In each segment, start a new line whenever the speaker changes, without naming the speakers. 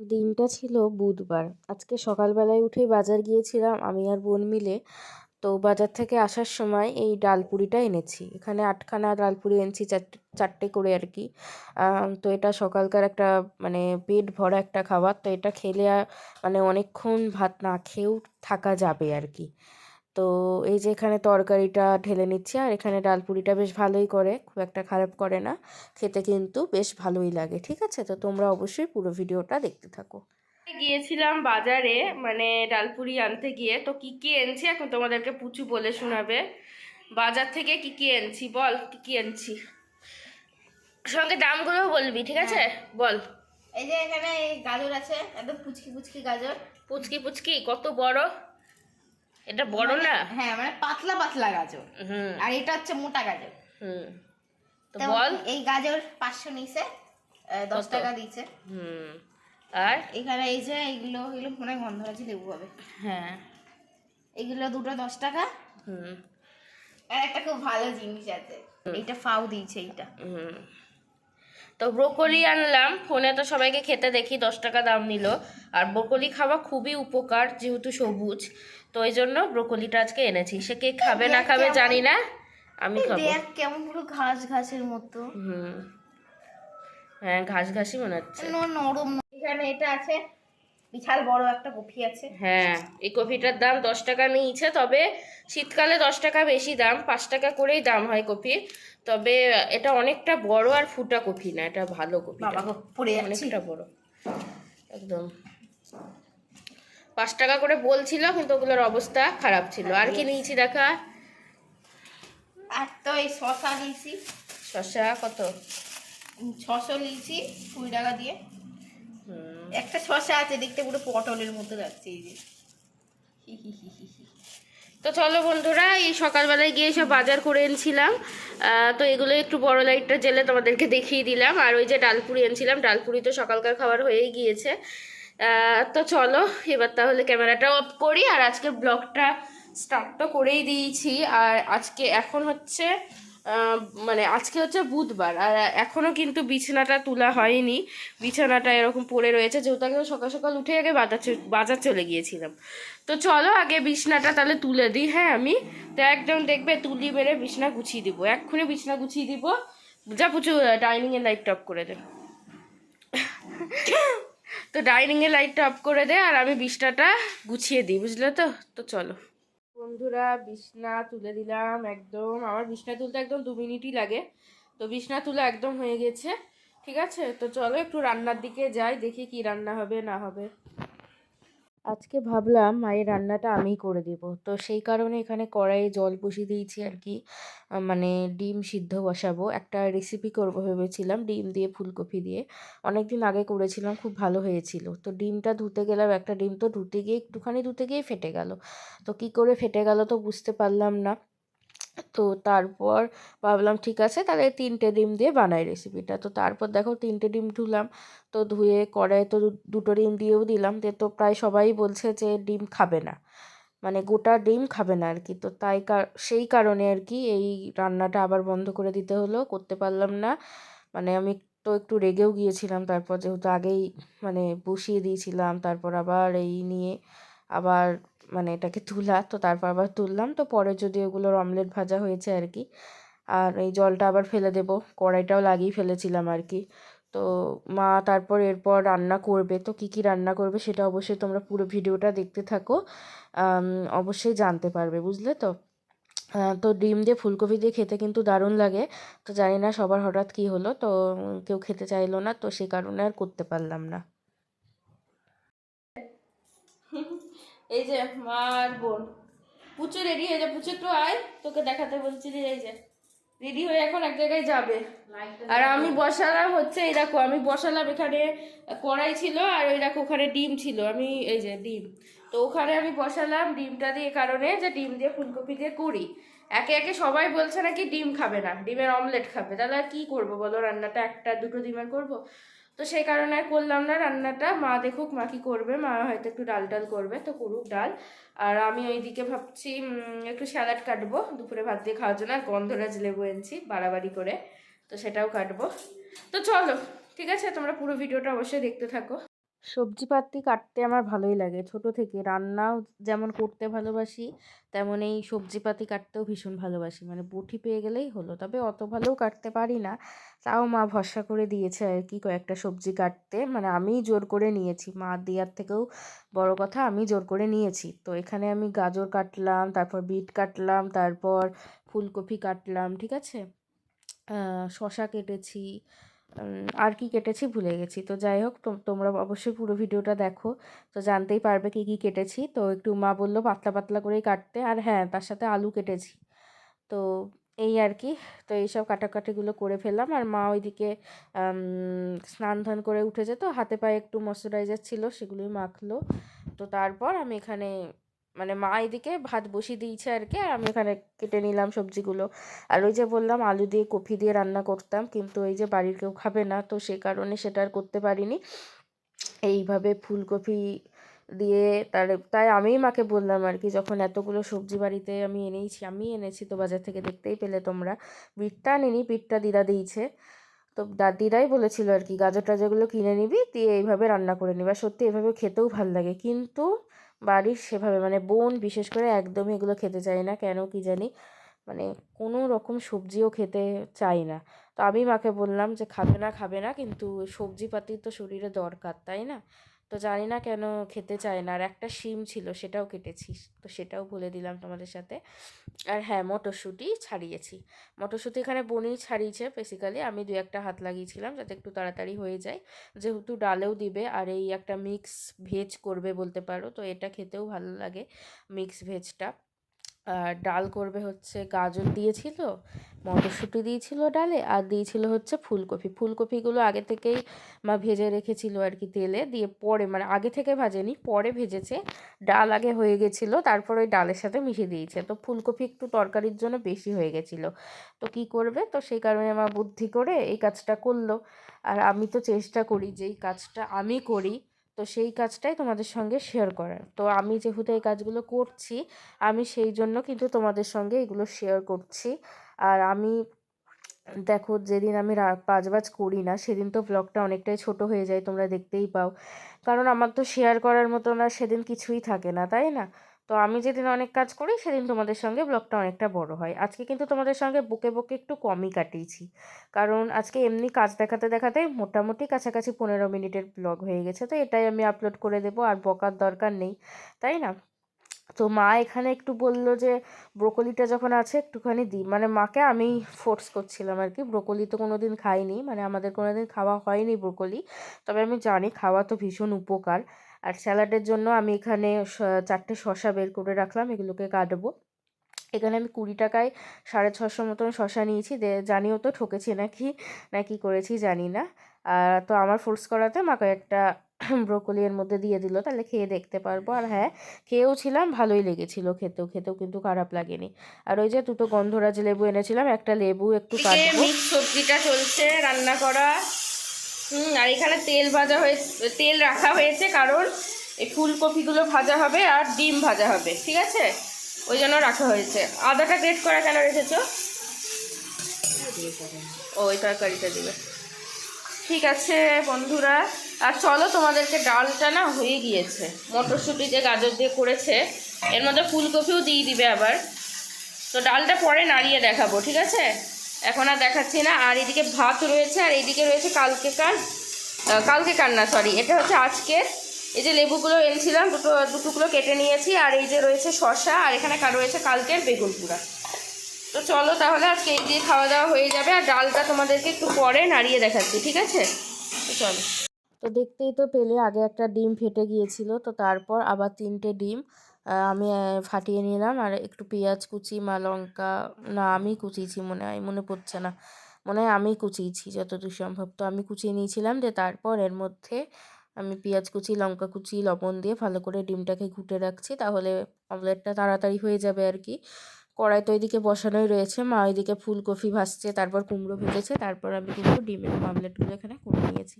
দিনটা ছিল বুধবার। আজকে সকালবেলায় উঠেই বাজার গিয়েছিলাম, আমি আর বোন মিলে। তো বাজার থেকে আসার সময় এই ডালপুরিটা এনেছি। এখানে আটখানা ডালপুরি এনেছি চারটে চারটে করে আর কি। তো এটা সকালকার একটা মানে পেট ভরা একটা খাবার। তো এটা খেলে মানে অনেকক্ষণ ভাত না খেয়েও থাকা যাবে আর কি। তো এই যে এখানে তরকারিটা ঢেলে নিচ্ছি আর এখানে ডালপুরিটা বেশ ভালোই করে খুব একটা খারাপ করে না খেতে কিন্তু বেশ ভালোই লাগে ঠিক আছে? তো তোমরা অবশ্যই পুরো ভিডিওটা দেখতে থাকো। গিয়েছিলাম বাজারে মানে ডালপুরি আনতে গিয়ে তো কি কি এনেছি এখন তোমাদেরকে পুচু বলে শোনাবে। বাজার থেকে কি কি এনেছি বল কি কি এনেছি। সঙ্গে দামগুলো বলবি ঠিক আছে? বল।
এই যে এখানে এই গাজর আছে একদম পুচকি পুচকি গাজর।
পুচকি পুচকি কত বড়? এটা বড় না?
হ্যাঁ মানে পাতলা পাতলা গাজর। আর এটা হচ্ছে মোটা গাজর।
হুম। তো বল।
এই গাজর পাঁচশো নিছে দশ টাকা
হুম। আর?
এখানে এই যে এইগুলো এগুলো মনে হয় গন্ধ আছে লেবু হবে
হ্যাঁ।
এগুলো দুটো দশ টাকা।
হুম।
আর একটা খুব ভালো জিনিস আছে। এইটা ফাউ দিয়েছে এইটা।
হুম। তো ব্রোকলি আনলাম ফোনে তো সবাইকে খেতে দেখি দশ টাকা দাম নিল। আর ব্রোকলি খাওয়া খুবই উপকার যেহেতু সবুজ। তো এই জন্য ব্রোকলিটা আজকে এনেছি। সে কে খাবে না খাবে জানি না আমি খাব।
কেমন পুরো ঘাস ঘাসের মতো।
হুম। হ্যাঁ ঘাস ঘাসই মনে হচ্ছে।
নরম এখানে এটা আছে বিশাল বড় একটা কফি আছে।
হ্যাঁ এই কফিটার দাম দশ টাকা নিয়েছে তবে শীতকালে দশ টাকা বেশি দাম পাঁচ টাকা করেই দাম হয় কফির তবে এটা অনেকটা বড় আর ফুটা কফি না এটা ভালো কফি অনেকটা বড়। একদম। পাঁচ টাকা করে বলছিল কিন্তু ওগুলোর অবস্থা খারাপ ছিল। আর কি নিয়েছি দেখা
আর? তো এই শশা নিয়েছি।
শসা কত?
ছশো নিয়েছি কুড়ি টাকা দিয়ে। একটা শশা আছে দেখতে পুরো পটলের মতো লাগছে এই যে।
তো চলো বন্ধুরা এই সকালবেলায় গিয়ে সব বাজার করে এনেছিলাম। তো এগুলো একটু বড় লাইটটা জেলে তোমাদেরকে দেখিয়ে দিলাম। আর ওই যে ডালপুরি এনেছিলাম ডালপুরি তো সকালকার খাবার হয়েই গিয়েছে। তো চলো, এবার তাহলে ক্যামেরাটা অফ করি, আর আজকে ব্লগটা স্টার্ট তো করেই দিয়েছি, আর আজকে এখন হচ্ছে মানে আজকে হচ্ছে বুধবার, আর এখনও কিন্তু বিছানাটা তোলা হয়নি, বিছানাটা এরকম পড়ে রয়েছে, যেহেতু আগে সকাল সকাল উঠে আগে বাজার বাজার চলে গিয়েছিলাম। তো চলো আগে বিছনাটা তাহলে তুলে দিই হ্যাঁ আমি? তো একদম দেখবে তুলি মেরে বিছনা গুছিয়ে দিব, এক্ষুনি বিছনা গুছিয়ে দিব, যা প্রচুর ডাইনিংয়ের লাইটটা টপ করে দে তো ডাইনিংয়ে লাইটটা অফ করে দে আর আমি বিছনাটা গুছিয়ে দিই, বুঝলে তো? তো চলো। বন্ধুরা, বিছনা তুলে দিলাম একদম। আমার বিছনা তুলতে একদম দু মিনিটই লাগে। তো বিছনা তুলে একদম হয়ে গেছে, ঠিক আছে? তো চলো একটু রান্নার দিকে যাই, দেখি কি রান্না হবে, না হবে। আজকে ভাবলাম মায়ের রান্নাটা আমিই করে দেবো। তো সেই কারণে এখানে কড়াইয়ে জল বসিয়ে দিয়েছি আর কি। মানে ডিম সিদ্ধ বসাবো। একটা রেসিপি করব ভেবেছিলাম, ডিম দিয়ে ফুলকপি দিয়ে। অনেক দিন আগে করেছিলাম, খুব ভালো হয়েছিল। তো ডিমটা ধুতে গেলাম, একটা ডিম তো ধুতে গিয়ে একটুখানি ধুতে গিয়ে ফেটে গেল। তো কি করে ফেটে গেল তো বুঝতে পারলাম না। তো তারপর ভাবলাম, ঠিক আছে, তাহলে তিনটে ডিম দিয়ে বানাই রেসিপিটা তো তারপর দেখো তিনটে ডিম ধুলাম, তো ধুয়ে কড়াইয়ে তো দুটো ডিম দিয়েও দিলাম। দিয়ে তো প্রায় সবাই বলছে যে ডিম খাবে না মানে গোটা ডিম খাবে না আর কি তো তাই সেই কারণে আর কি এই রান্নাটা আবার বন্ধ করে দিতে হলো, করতে পারলাম না। মানে আমি তো একটু রেগেও গিয়েছিলাম, তারপর যেহেতু আগেই মানে বসিয়ে দিয়েছিলাম, তারপর আবার এই নিয়ে আবার মানে এটাকে তুলা, তো তারপর আবার তুললাম। তো পরে যদি ওগুলোর অমলেট ভাজা হয়েছে আর কি আর এই জলটা আবার ফেলে দেবো। কড়াইটাও লাগিয়ে ফেলেছিলাম আর কি তো মা তারপর এরপর রান্না করবে। তো কী কী রান্না করবে সেটা অবশ্যই তোমরা পুরো ভিডিওটা দেখতে থাকো। অবশ্যই জানতে পারবে, বুঝলে তো? তো ডিম দিয়ে ফুলকপি দিয়ে খেতে কিন্তু দারুণ লাগে। তো জানি না সবার হঠাৎ কী হলো। তো কেউ খেতে চাইলো না, তো সে কারণে আর করতে পারলাম না। এই যে মার বোন। পুচু রেডি হয়ে যা পুচু একটু আয় তোকে দেখাতে বলছি এই যে রেডি হয়ে এখন এক জায়গায় যাবে। আর আমি বসালাম হচ্ছে এই দেখো আমি বসালাম এখানে কড়াই ছিল আর ওই দেখো ওখানে ডিম ছিল। আমি এই যে ডিম। তো ওখানে আমি বসালাম ডিমটা দিয়ে কারণে যে ডিম দিয়ে ফুলকপি দিয়ে করি একে একে সবাই বলছে নাকি ডিম খাবে না ডিমের অমলেট খাবে। তাহলে আর কী করব বলো রান্নাটা একটা দুটো ডিমের করব? তো সেই কারণে করলাম না রান্নাটা। মা দেখুক মা কি করবে। মা হয়তো একটু ডাল ডাল করবে। তো করুক ডাল। আর আমি ওইদিকে ভাবছি একটু স্যালাড কাটবো। দুপুরে ভাত দিয়ে খাওয়ার জন্য আর গন্ধরাজ লেবু এনেছি বাড়াবাড়ি করে। তো সেটাও কাটবো। তো চলো, ঠিক আছে? তোমরা পুরো ভিডিওটা অবশ্যই দেখতে থাকো। সবজিপাতি কাটতে আমার ভালোই লাগে। ছোট থেকে রান্নাও যেমন করতে ভালোবাসি তেমন এই সবজিপাতি কাটতেও ভীষণ ভালোবাসি। মানে বটি পেয়ে গেলেই হলো, তবে অত ভালোও কাটতে পারি না। তাও মা ভরসা করে দিয়েছে আর কি কয়েকটা সবজি কাটতে। মানে আমিই জোর করে নিয়েছি। মা দেওয়ার থেকেও বড় কথা, আমি জোর করে নিয়েছি। তো এখানে আমি গাজর কাটলাম, তারপর বিট কাটলাম, তারপর ফুলকপি কাটলাম, ঠিক আছে? শসা কেটেছি আর কি কেটেছি ভুলে গেছি। তো যাই হোক তোমরা অবশ্যই পুরো ভিডিওটা দেখো। তো জানতেই পারবে কি কি কেটেছি। তো একটু মা বলল পাতলা পাতলা করেই কাটতে। আর হ্যাঁ তার সাথে আলু কেটেছি। তো এই আর কি, তো এইসব কাটাকাটিগুলো করে ফেললাম। আর মা ওইদিকে স্নান ধান করে উঠেছে। তো হাতে পায়ে একটু ময়শ্চারাইজার ছিল, সেগুলোই মাখলো। তো তারপর আমি এখানে মানে মা এদিকে ভাত বসিয়ে দিয়েছে আর কি, আর আমি এখানে কেটে নিলাম সবজিগুলো। আর ওই যে বললাম, আলু দিয়ে কফি দিয়ে রান্না করতাম, কিন্তু এই যে বাড়ির কেউ খাবে না, তো সে কারণে সেটা আর করতে পারিনি। এইভাবে ফুলকপি দিয়ে তার, তাই আমিই মাকে বললাম আর কি, যখন এতগুলো সবজি বাড়িতে আমি এনেইছি, আমি এনেছি, তো বাজার থেকে দেখতেই পেলে তোমরা। বিটটা আনিনি বিটটা দিদা দিয়েছে। তো দিদাই বলেছিল আর কি গাজর টাজরগুলো কিনে নিবি, দিয়ে এইভাবে রান্না করে নিবি। আর সত্যি এভাবে খেতেও ভালো লাগে, কিন্তু বাড়ির সেভাবে মানে বোন বিশেষ করে একদমই এগুলো খেতে চায় না। কেন কি জানি? মানে কোনো রকম সবজিও খেতে চায় না। তো আমি মাকে বললাম যে, খাবে না খাবে না। কিন্তু সবজিপাতি তো শরীরে দরকার, তাই না? তো জানি না কেন খেতে চায় না। আর একটা শিম ছিল, সেটাও কেটেছি। তো সেটাও ভুলে দিলাম তোমাদের সাথে। আর হ্যাঁ মটরশুঁটি ছাড়িয়েছি। মটরশুঁটি এখানে বনেই ছাড়িয়েছে বেসিক্যালি আমি দু একটা হাত লাগিয়েছিলাম যাতে একটু তাড়াতাড়ি হয়ে যায়। যেহেতু ডালেও দিবে, আর এই একটা মিক্স ভেজ করবে বলতে পারো, তো এটা খেতেও ভালো লাগে মিক্স ভেজটা আর ডাল করবে হচ্ছে গাজর দিয়েছিল, মটরশুঁটি দিয়েছিল ডালে, আর দিয়েছিল হচ্ছে ফুলকপি। ফুলকপিগুলো আগে থেকেই মা ভেজে রেখেছিল আর কি তেলে, দিয়ে পরে মানে আগে থেকে ভাজেনি, পরে ভেজেছে। ডাল আগে হয়ে গেছিল, তারপর ওই ডালের সাথে মিশিয়ে দিয়েছে। তো ফুলকপি একটু তরকারির জন্য বেশি হয়ে গেছিল। তো কি করবে? তো সেই কারণে মা বুদ্ধি করে এই কাজটা করল। আর আমি তো চেষ্টা করি যে এই কাজটা আমি করি। তো সেই কাজটাই তোমাদের সঙ্গে শেয়ার করার। তো আমি যেহেতু এই কাজগুলো করছি, আমি সেই জন্য কিন্তু তোমাদের সঙ্গে এগুলো শেয়ার করছি। আর আমি, দেখো যেদিন আমি রা- কাজবাজ করি না, সেদিন তো ব্লগটা অনেকটাই ছোট হয়ে যায়, তোমরা দেখতেই পাও। কারণ আমার তো শেয়ার করার মতো না, সেদিন কিছুই থাকে না, তাই না? তো আমি যেদিন অনেক কাজ করি, সেদিন তোমাদের সঙ্গে ব্লগটা অনেকটা বড় হয়। আজকে কিন্তু তোমাদের সঙ্গে বকে বকে একটু কমই কাটিয়েছি। কারণ আজকে এমনি কাজ দেখাতে দেখাতে মোটামুটি কাছাকাছি পনেরো মিনিটের ব্লগ হয়ে গেছে, তো এটাই আমি আপলোড করে দেবো, আর বকার দরকার নেই, তাই না? তো মা এখানে একটু বলল যে, ব্রোকলিটা যখন আছে একটুখানি দিই মানে মাকে আমি ফোর্স করছিলাম আর কি, ব্রোকলি তো কোনো দিন খাইনি। মানে আমাদের কোনো দিন খাওয়া হয়নি ব্রোকলি, তবে আমি জানি খাওয়া তো ভীষণ উপকার। আর স্যালাডের জন্য আমি এখানে চারটে শসা বের করে রাখলাম এগুলোকে কাটবো। এখানে আমি কুড়ি টাকায় সাড়ে ছশো মতন শসা নিয়েছি জানিও তো ঠকেছি নাকি না কি করেছি জানি না। আর তো আমার ফোর্স করাতে মাকে একটা ব্রোকলি এর মধ্যে দিয়ে দিল তাহলে খেয়ে দেখতে পারব। আর হ্যাঁ খেয়েও ছিলাম ভালোই লেগেছিল খেতেও খেতেও কিন্তু খারাপ লাগেনি। আর ওই যে দুটো গন্ধরাজ লেবু এনেছিলাম একটা লেবু একটু কাটবো।
সবজিটা চলছে রান্না করা হুম, আর এখানে তেল ভাজা হয়েছে তেল রাখা হয়েছে কারণ এই ফুলকপিগুলো ভাজা হবে আর ডিম ভাজা হবে, ঠিক আছে? ওই জন্য রাখা হয়েছে। আদাটা গ্রেট করা কেন রেখেছো? ওই তরকারিটা দিবে। ঠিক আছে বন্ধুরা, আর চলো তোমাদেরকে ডালটা না হয়ে গিয়েছে। মটরশুঁটি যে গাজর দিয়ে করেছে, এর মধ্যে ফুলকপিও দিয়ে দিবে আবার। তো ডালটা পরে নাড়িয়ে দেখাবো, ঠিক আছে? এখন আর দেখাচ্ছি না। আর এদিকে ভাত রয়েছে, আর এইদিকে রয়েছে কালকেকার কালকেকার না সরি এটা হচ্ছে আজকের। এই যে লেবুগুলো এনেছিলাম, দুটো দুটুকরো কেটে নিয়েছি, আর এই যে রয়েছে শসা, আর এখানে কার রয়েছে কালকের বেগুন পুরা তো চলো তাহলে আজকে এই দিয়ে খাওয়া দাওয়া হয়ে যাবে, আর ডালটা তোমাদেরকে একটু পরে নাড়িয়ে দেখাচ্ছি, ঠিক আছে? তো চলো।
তো দেখতেই তো পেলে, আগে একটা ডিম ফেটে গিয়েছিল, তো তারপর আবার তিনটে ডিম। আমি ফাটিয়ে নিলাম। আর একটু পেঁয়াজ কুচি, মা লঙ্কা, না, আমি কুচিয়েছি মনে হয়, মনে পড়ছে না। মনে হয় আমি কুচিয়েছি, যতদূর সম্ভব। তো আমি কুচিয়ে নিয়েছিলাম যে তারপর এর মধ্যে আমি পেঁয়াজ কুচি, লঙ্কা কুচি, লবণ দিয়ে ভালো করে ডিমটাকে ঘুটে রাখছি, তাহলে অমলেটটা তাড়াতাড়ি হয়ে যাবে আর কি। কড়াই তো ওইদিকে বসানোই রয়েছে, মা ওইদিকে ফুলকপি ভাজছে, তারপর কুমড়ো ভেজেছে, তারপর আমি কিন্তু ডিমের মামলেটগুলো এখানে করে নিয়েছি,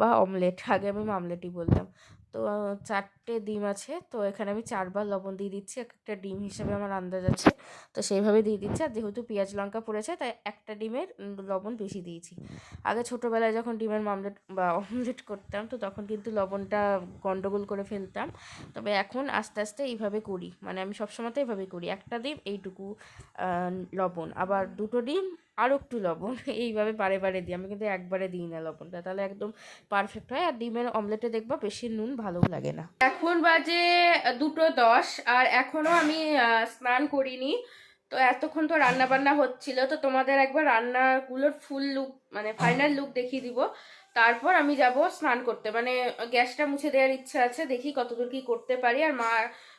বা অমলেট, আগে আমি মামলেটই বলতাম। তো চারটে ডিম আছে। তো, এখানে আমি চারবার লবণ দিয়ে দিচ্ছি। এক একটা ডিম হিসেবে আমার আন্দাজ আছে। তো, সেইভাবে দিয়ে দিচ্ছি। আর যেহেতু পেঁয়াজ, লঙ্কা পড়েছে, তাই একটা ডিমের লবণ বেশি দিয়েছি। আগে ছোটোবেলায় যখন ডিমের মামলেট বা অমলেট করতাম, তো তখন কিন্তু লবণটা গন্ডগোল করে ফেলতাম। তবে এখন আস্তে আস্তে এইভাবে করি। মানে আমি সবসময় তো এইভাবেই করি। একটা ডিম এইটুকু লবণ। আবার দুটো ডিম আরও একটু লবণ, এইভাবে বারে বারে দিই। আমি কিন্তু একবারে দিই না লবণটা, তাহলে একদম পারফেক্ট হয়। আর ডিমের অমলেটে দেখবা বেশি নুন ভালো লাগে না। এখন বাজে দুটো দশ, আর এখনও আমি স্নান করিনি। তো এতক্ষণ তো রান্না বান্না হচ্ছিল, তো তোমাদের একবার রান্নাগুলোর ফুল লুক মানে ফাইনাল লুক দেখিয়ে দিব। তারপর আমি যাব স্নান করতে। মানে গ্যাসটা মুছে দেওয়ার ইচ্ছা আছে, দেখি কতদূর কি করতে পারি। আর মা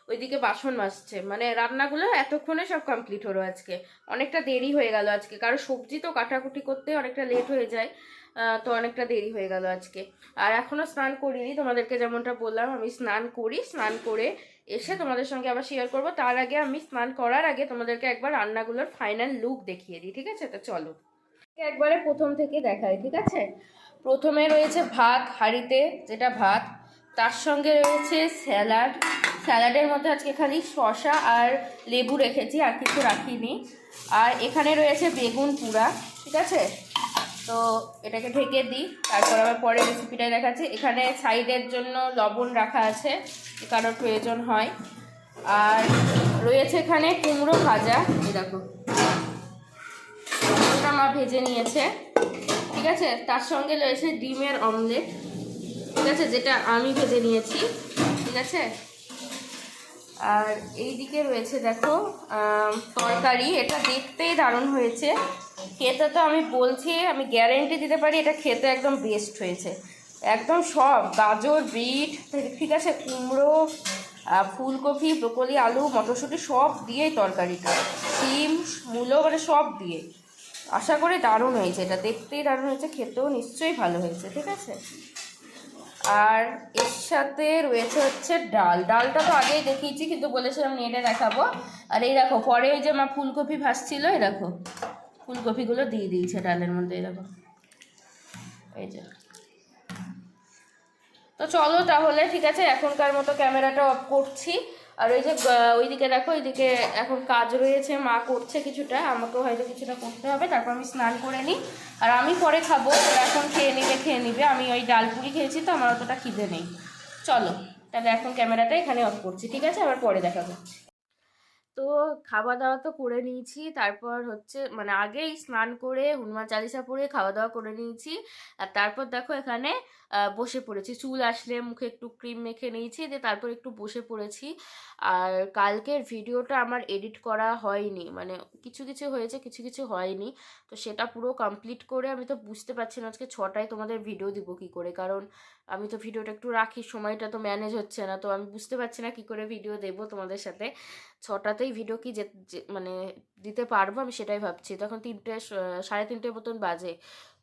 ওইদিকে বাসন মাজছে। মানে রান্নাগুলো এতক্ষণে সব কমপ্লিট হলো আজকে। অনেকটা দেরি হয়ে গেল আজকে। কারণ সবজি তো কাটাকুটি করতে অনেকটা লেট হয়ে যায় তো অনেকটা দেরি হয়ে গেল আজকে। আর এখনও স্নান করিনি, তোমাদেরকে যেমনটা বললাম, আমি স্নান করি, স্নান করে এসে তোমাদের সঙ্গে আবার শেয়ার করব। তার আগে আমি স্নান করার আগে তোমাদেরকে একবার রান্নাগুলোর ফাইনাল লুক দেখিয়ে দিই, ঠিক আছে? তো চলো। একবারে প্রথম থেকে দেখাই, ঠিক আছে? প্রথমে রয়েছে ভাত, হাঁড়িতে যেটা ভাত, তার সঙ্গে রয়েছে স্যালাড স্যালাডের মধ্যে আজকে খালি শসা আর লেবু রেখেছি, আর কিছু রাখিনি। আর এখানে রয়েছে বেগুন পুরা, ঠিক আছে? তো এটাকে ঢেকে দিই, তারপর আবার পরে রেসিপিটাই দেখাচ্ছি। এখানে সাইডের জন্য লবণ রাখা আছে কারোর প্রয়োজন হয়। আর রয়েছে এখানে কুমড়ো ভাজা দেখো। কুমড়োটা মা ভেজে নিয়েছে, ঠিক আছে? তার সঙ্গে রয়েছে ডিমের অমলেট, ঠিক আছে? যেটা আমি ভেজে নিয়েছি, ঠিক আছে? আর এই দিকে রয়েছে, দেখো তরকারি। এটা দেখতেই দারুণ হয়েছে। খেতে তো আমি বলছি, আমি গ্যারেন্টি দিতে পারি, এটা খেতে একদম বেস্ট হয়েছে। একদম সব, গাজর, বিট, ঠিক আছে, কুমড়ো ফুলকপি, ব্রোকলি, আলু, মটরশুঁটি, সব দিয়েই তরকারিটা। শিম, মূলো মানে সব দিয়ে। আশা করি দারুণ হয়েছে, এটা দেখতেই দারুণ হয়েছে, খেতেও নিশ্চয়ই ভালো হয়েছে, ঠিক আছে? আর এর সাথে রয়েছে হচ্ছে ডাল। ডালটা তো আগেই দেখিয়েছি, কিন্তু বলেছিলাম নেটে দেখাবো। আর এই দেখো, পরে ওই যে আমার ফুলকপি ভাসছিল এই দেখো, ফুলকপিগুলো দিয়ে দিয়েছে ডালের মধ্যে, এই দেখো। এই যে। তো চলো তাহলে, ঠিক আছে, এখনকার মতো ক্যামেরাটা অফ করছি। আর ওই যে ওইদিকে দেখো, ওইদিকে এখন কাজ রয়েছে, মা করছে কিছুটা, আমাকেও হয়তো কিছুটা করতে হবে, তারপর আমি স্নান করে নিই। আর আমি পরে খাব এখন খেয়ে নিবে খেয়ে নিবে, আমি ওই ডাল পুরি খেয়েছি, তো আমার অতটা খিদে নেই। চলো, তাহলে এখন ক্যামেরাটা এখানে অফ করছি, ঠিক আছে? আবার পরে দেখা করছি তো খাওয়া দাওয়া তো করে নিয়েছি। তারপর হচ্ছে মানে আগেই স্নান করে, হনুমান চালিসা পরে খাওয়া দাওয়া করে নিয়েছি। আর তারপর দেখো এখানে বসে পড়েছি। চুল আসলে মুখে একটু ক্রিম মেখে নিয়েছি, দিয়ে তারপর একটু বসে পড়েছি। আর কালকের ভিডিওটা আমার এডিট করা হয়নি। মানে কিছু কিছু হয়েছে, কিছু কিছু হয়নি। তো সেটা পুরো কমপ্লিট করে আমি তো বুঝতে পারছি না আজকে ছটায় তোমাদের ভিডিও দিব কি করে। কারণ আমি তো ভিডিওটা একটু রাখি, সময়টা তো ম্যানেজ হচ্ছে না। তো আমি বুঝতে পারছি না কি করে ভিডিও দেবো তোমাদের সাথে। ছটাতেই ভিডিও কি যে মানে দিতে পারব আমি সেটাই ভাবছি। তখন তিনটে সাড়ে তিনটে মতন বাজে।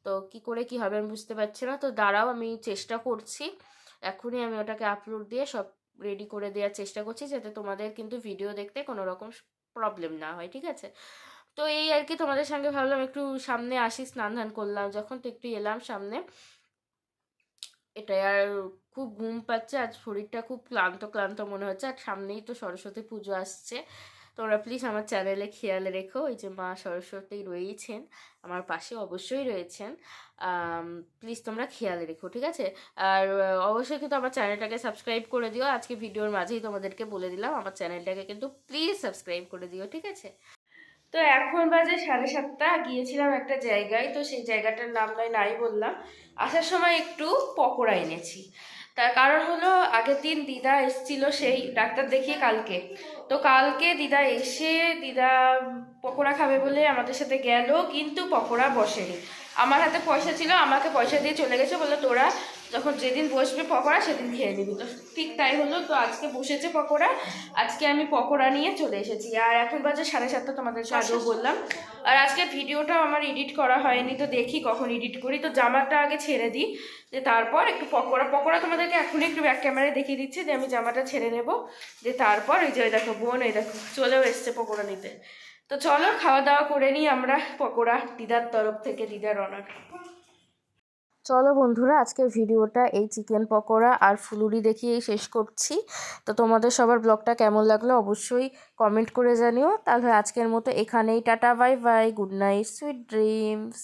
তো কি করে কি হবে আমি বুঝতে পারছি না। তো দাঁড়াও, আমি চেষ্টা করছি। এখনই আমি ওটাকে আপলোড দিয়ে সব রেডি করে দেওয়ার চেষ্টা করছি যাতে তোমাদের কিন্তু ভিডিও দেখতে কোনো রকম প্রবলেম না হয়, ঠিক আছে? তো এই আর কি তোমাদের সঙ্গে ভাবলাম একটু সামনে আসি স্নান ধান করলাম। যখন তো একটু এলাম সামনে এটাই আর খুব ঘুম পাচ্ছে, আজ শরীরটা খুব ক্লান্ত ক্লান্ত মনে হচ্ছে। আর সামনেই তো সরস্বতী পুজো আসছে। তোমরা প্লিজ আমার চ্যানেলে খেয়াল রেখো ওই যে মা সরস্বতী রয়েছেন, আমার পাশে অবশ্যই রয়েছেন। প্লিজ তোমরা খেয়াল রেখো, ঠিক আছে? আর অবশ্যই কিন্তু আমার চ্যানেলটাকে সাবস্ক্রাইব করে দিও। আজকে ভিডিওর মাঝেই তোমাদেরকে বলে দিলাম, আমার চ্যানেলটাকে কিন্তু প্লিজ সাবস্ক্রাইব করে দিও, ঠিক আছে? তো এখন বাজে সাড়ে সাতটা, গিয়েছিলাম একটা জায়গায়, তো সেই জায়গাটার নাম নয় নাই বললাম। আসার সময় একটু পকোড়া এনেছি। তার কারণ হলো, আগের দিন দিদা এসেছিল সেই ডাক্তার দেখিয়ে কালকে। তো কালকে দিদা এসে দিদা পকোড়া খাবে বলে আমাদের সাথে গেল, কিন্তু পকোড়া বসেনি। আমার হাতে পয়সা ছিল, আমাকে পয়সা দিয়ে চলে গেছে বলল তোরা যখন যেদিন বসবে পকোড়া সেদিন খেয়ে নিবি। তো ঠিক তাই হলো তো আজকে বসেছে পকোড়া। আজকে আমি পকোড়া নিয়ে চলে এসেছি। আর এখন বাজে সাড়ে সাতটা তোমাদেরকে আগেও বললাম। আর আজকে ভিডিওটাও আমার এডিট করা হয়নি তো দেখি কখন এডিট করি। তো জামাটা আগে ছেড়ে দিই যে তারপর একটু পকোড়া। পকোড়া তোমাদেরকে এখনই একটু ব্যাক ক্যামেরায় দেখিয়ে দিচ্ছি যে আমি জামাটা ছেড়ে নেব। যে তারপর ওই যে ওই দেখো বোন ওই দেখো চলেও এসছে পকোড়া নিতে। তো চলো খাওয়া দাওয়া করে নিই আমরা পকোড়া। দিদার তরফ থেকে দিদার অনার চলো বন্ধুরা, আজকের ভিডিওটা এই চিকেন পকোড়া আর ফুলুরি দেখিয়েই শেষ করছি। তো তোমাদের সবার ব্লগটা কেমন লাগল অবশ্যই কমেন্ট করে জানিও। তাহলে আজকের মতো এখানেই, tata, bye bye, good night, sweet dreams.